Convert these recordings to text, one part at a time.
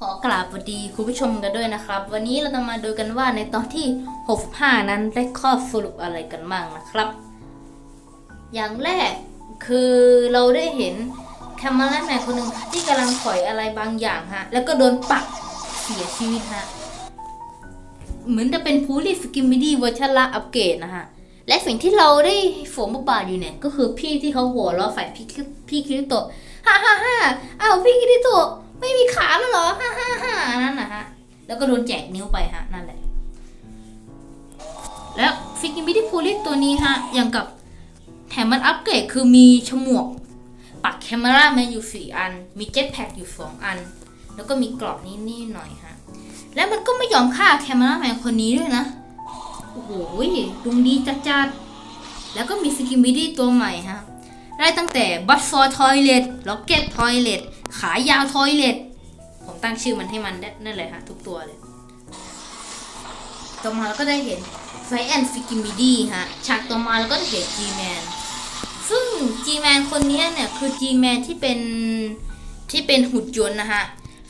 ขอกราบสวัสดีคุณผู้ชมกันด้วยนะครับ วันนี้เราจะมาดูกันว่าในตอนที่ 65 นั้นได้ข้อสรุปอะไรกันบ้างนะครับ อย่างแรกคือเราได้เห็นแคมเมราแมนคนหนึ่งที่กำลังถอยอะไรบางอย่างฮะ แล้วก็โดนปักเสียชีวิตฮะ เหมือนจะเป็นพูลิสกิมมิดี้เวอร์ชันละอัปเกรดนะฮะ และสิ่งที่เราได้โฝมบาทอยู่เนี่ย ก็คือพี่ที่เขาหัวเราะใส่พี่คิพี่คิริโตะฮ่าฮ่าฮ่าอ้าวพี่คิริโตะ ไม่มีขาแล้วเหรอฮ่าฮ่าฮ่านั่นนะฮะ แล้วก็โดนแจกนิ้วไปฮะ นั่นแหละ แล้วฟิกิมิดี้พูลิสตัวนี้ฮะ อย่างกับแถมมันอัปเกรดคือมีฉมวก ปักแคมเมราแมนอยู่สี่อัน มีเจ็ตแพ็กอยู่สองอัน แล้วก็มีกรอบนิดๆหน่อยฮะ แล้วมันก็ไม่ยอมฆ่าแคมเมราแมนคนนี้ด้วยนะ โอ้โหดุงดีจัดๆแล้วก็มีสกิมมิดี้ตัวใหม่ฮะ ได้ตั้งแต่บัตฟอร์ทอยเลตล็อกเก็ตทอยเลต ขายาวทอยเล็ตผมตั้งชื่อมันให้มันได้นั่นเลยฮะทุกตัวเลยต่อมาเราก็ได้เห็นไฟแอนฟิกิมิดี้ฮะฉากต่อมาเราก็ได้เห็น G-Man ซึ่ง G-Man คนนี้เนี่ยคือ G-Man ที่เป็นที่เป็นหุ่นยนต์นะฮะ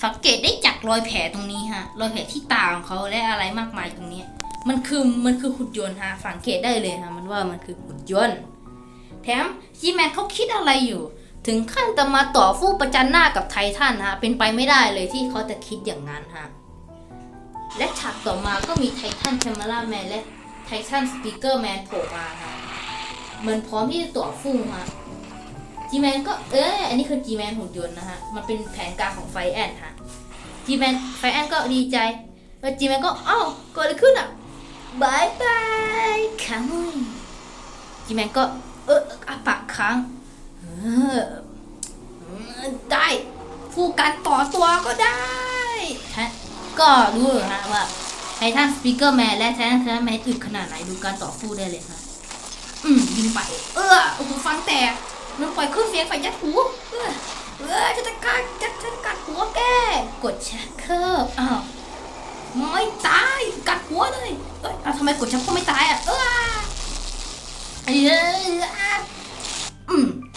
สังเกตได้จากรอยแผลตรงนี้ฮะรอยแผลที่ตาของเขาและอะไรมากมายตรงนี้ มันคือมันคือหุ่นยนต์ฮะสังเกตได้เลยฮะมันว่ามันคือหุ่นยนต์ แถมจีแมนเขาคิดอะไรอยู่ ถึงขั้นจะมาต่อฟู่ประจันหน้ากับไททันฮะเป็นไปไม่ได้เลยที่เขาจะคิดอย่างนั้นฮะและฉากต่อมาก็มีไททันแคมเมราแมนและไททันสปีกเกอร์แมนโผล่มาฮะเหมือนพร้อมที่จะต่อฟู่ฮะจีแมนก็เอออันนี้คือจีแมนหุ่นยนต์นะฮะ มันเป็นแผนการของไฟแอนฮะจีแมนไฟแอนก็ดีใจแล้วจีแมนก็เอ้าเกิดอะไรขึ้นอะบายบายคัมุยจีแมนก็เอออาปากค้าง ได้ผู้กันต่อตัวก็ได้ฮะก็รู้อยู่ฮะว่าไททันสปีกเกอร์แมนและไททันไททันแมนอึดขนาดไหนดูการต่อสู้ได้เลยฮะอืมยิงไป เออโอ้โหฟันแตกมันปล่อยเครื่องเสียงไฟยัดหูเออเออจะจัดการจะจะกัดหัวแก กดชักเคิลอ้าวไม่ตายกัดหัวเลยเอ้ยทำไมกดชักเคิลไม่ตายอะเออเอออะอืมป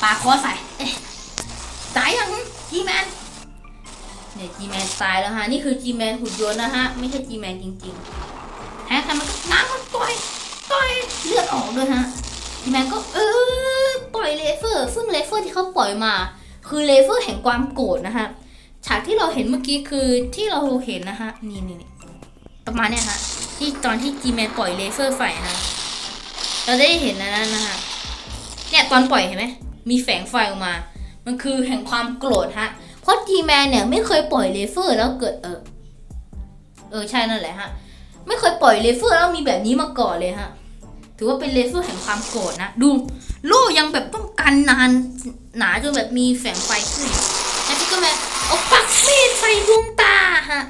าคอใส่ตายยังจีแมนเนี่ยจีแมนตายแล้วฮะนี่คือจีแมนหุ่นยนต์นะฮะไม่ใช่จีแมนจริงๆแฮะทำไมก็น้ำมันต่อยต่อยเลือดออกด้วยฮะทีแมนก็เออปล่อยเลเซอร์ซึ่งเลเซอร์ที่เขาปล่อยมา คือเลเซอร์แห่งความโกรธนะฮะฉากที่เราเห็นเมื่อกี้คือที่เราเห็นนะฮะนี่นี่ประมาณเนี้ยฮะที่ตอนที่จีแมนปล่อยเลเซอร์ไฟนะเราได้เห็นนะนั่นนะฮะเนี่ยตอนปล่อยเห็นไหม มีแสงไฟออกมา มันคือแห่งความโกรธฮะ เพราะจีแมนเนี่ยไม่เคยปล่อยเลเซอร์แล้วเกิดเออ เออใช่นั่นแหละฮะ ไม่เคยปล่อยเลเซอร์แล้วมีแบบนี้มาก่อนเลยฮะ ถือว่าเป็นเลเซอร์แห่งความโกรธนะ ดูโล่ยังแบบต้องกันนานหนาจนแบบมีแสงไฟขึ้นแล้วพี่ก็แบบเอาปักมีดใส่ดวงตาฮะ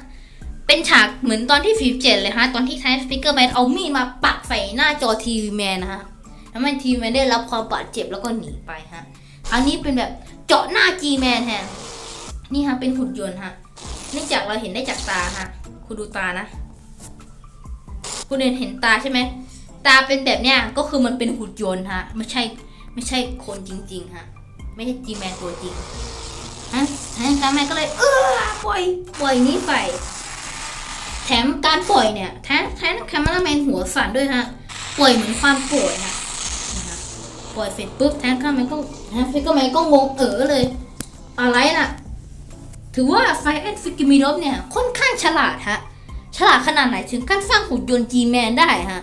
เป็นฉากเหมือนตอนที่ฟีเจ็ดเลยฮะ ตอนที่ไทสปิเกอร์แมนเอามีดมาปักใส่หน้าจอทีวีแมนนะฮะ แล้วมันทีแมนได้รับความบาดเจ็บแล้วก็หนีไปฮะอันนี้เป็นแบบเจาะหน้าจีแมนแทนนี่ฮะเป็นหุ่นยนต์ฮะเนื่องจากเราเห็นได้จากตาฮะคุณดูตานะ คุณเห็นเห็นตาใช่ไหมตาเป็นแบบเนี้ยก็คือมันเป็นหุ่นยนต์ฮะไม่ใช่ไม่ใช่คนจริง ๆ ฮะ ไม่ใช่จีแมนตัวจริงฮะแทนการแมนก็เลยเออปล่อยปล่อยนี้ไปแถมการปล่อยเนี่ยแทนแทนแคมเมอราแมนหัวสั่นด้วยฮะปล่อยเหมือนความโกรธฮะนะฮะ ปล่อยเสร็จปุ๊บแทนแคมเมราแมนก็แทนฟิกเกอร์แมนก็งงเออเลย อะไรน่ะ ถือว่าไฟแอนฟิกกิมิดอฟเนี่ยค่อนข้างฉลาดฮะ ฉลาดขนาดไหนถึงขั้นสร้างหุ่นยนต์จีแมนได้ฮะ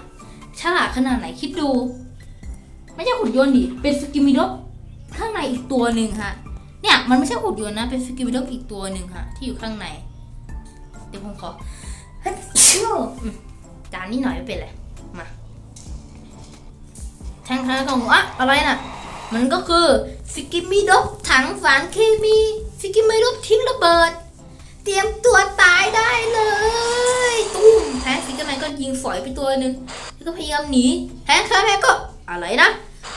ฉลาดขนาดไหนคิดดู ไม่ใช่หุ่นยนต์ดิ เป็นสกิมิดอฟข้างในอีกตัวหนึ่งฮะ เนี่ยมันไม่ใช่หุ่นยนต์นะ เป็นสกิมิดอฟอีกตัวหนึ่งฮะที่อยู่ข้างใน เดี๋ยวผมขอฮ้ยชิวอืมจานนี้หน่อยไม่เป็นไร มาแทงทาของอะอะไรน่ะ มันก็คือสกิมิดอฟถังสารเคมีสกิมิดอฟทิ้งระเบิด เตรียมตัวตายได้เลยตุ้มแทนฟิกเกอร์แมนก็ยิงฝอยไปตัวหนึ่งแล้วก็พยายามหนีแฮงค์ครแฮงก็อะไรนะ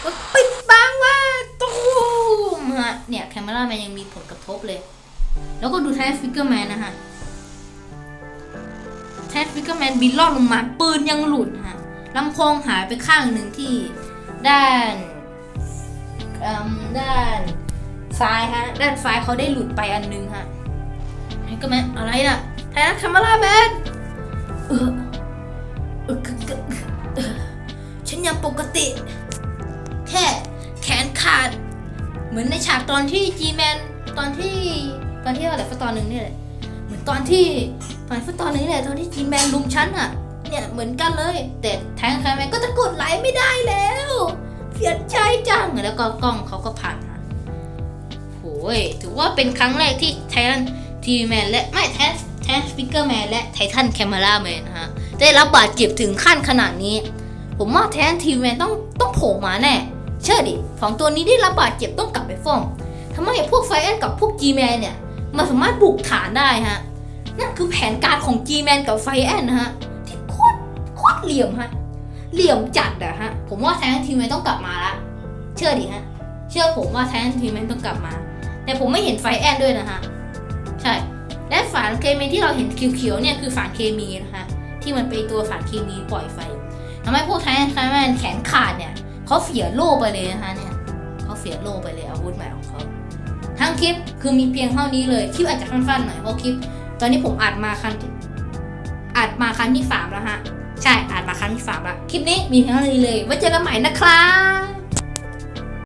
ก็ปิดบังว่าตูมฮะเนี่ยแคมเมราแมนยังมีผลกระทบเลย แล้วก็ดูแทนฟิกเกอร์แมนนะฮะแทนฟิกเกอร์แมนบินลอดลงมาปืนยังหลุดฮะลำโพงหายไปข้างหนึ่งที่ ด้านด้านซ้ายฮะ ด้านซ้ายเขาได้หลุดไปอันหนึงฮะก็แมนอะไรน่ะไททันแคมราแมนเออเออคือคือเออฉันยังปกติ แค่แขนขาด เหมือนในฉากตอนที่จีแมนตอนที่ตอนที่อะไรสักตอนหนึ่งนี่แหละเหมือนตอนที่ตอนสักตอนหนึงนี่แหละตอนที่จีแมนลุมฉันอะ เนี่ยเหมือนกันเลย แต่แทงแคมแมนก็จะกดไลค์ไม่ได้แล้วเสียใจจังแล้วก็กล้องเขาก็ผ่านมาโหยถือว่าเป็นครั้งแรกที่ไททันทีแมนและไม่แทนแทนสปิเกอร์แมนและไททันแคมราแมนฮะได้รับบาดเจ็บถึงขั้นขนาดนี้ ผมว่าแทนทีแมนต้องต้องโผล่มาแน่ เชื่อดิสองตัวนี้ได้รับบาดเจ็บต้องกลับไปฟ้องทำไมพวกไฟแอนกับพวก G-Man เนี่ยมาสามารถบุกฐานได้ฮะนั่นคือแผนการของ G-Man กับไฟแอนนะฮะ เหลี่ยมฮะ เหลี่ยมจัดอะฮะ ผมว่าแทนทีแมนต้องกลับมาละ เชื่อดิฮะ เชื่อผมว่าแทนทีแมนต้องกลับมา แต่ผมไม่เห็นไฟแอนด้วยนะฮะ ใช่ และสารเคมีที่เราเห็นเขียวๆเนี่ยคือสารเคมีนะฮะที่มันเป็นตัวสารเคมีปล่อยไฟทำให้พวกไทแมนแขนขาดเนี่ยเขาเสียโล่ไปเลยนะคะเนี่ยเขาเสียโล่ไปเลยอาวุธใหม่ของเขาทั้งคลิปคือมีเพียงเท่านี้เลยคลิปอาจจะสั้นๆหน่อยเพราะคลิป ตอนนี้ผมอัดมาครั้งอัดมาครั้งที่สามแล้วฮะ ใช่อัดมาครั้งที่สามละคลิปนี้มีเพียงเท่านี้เลยไว้เจอกันใหม่นะครับ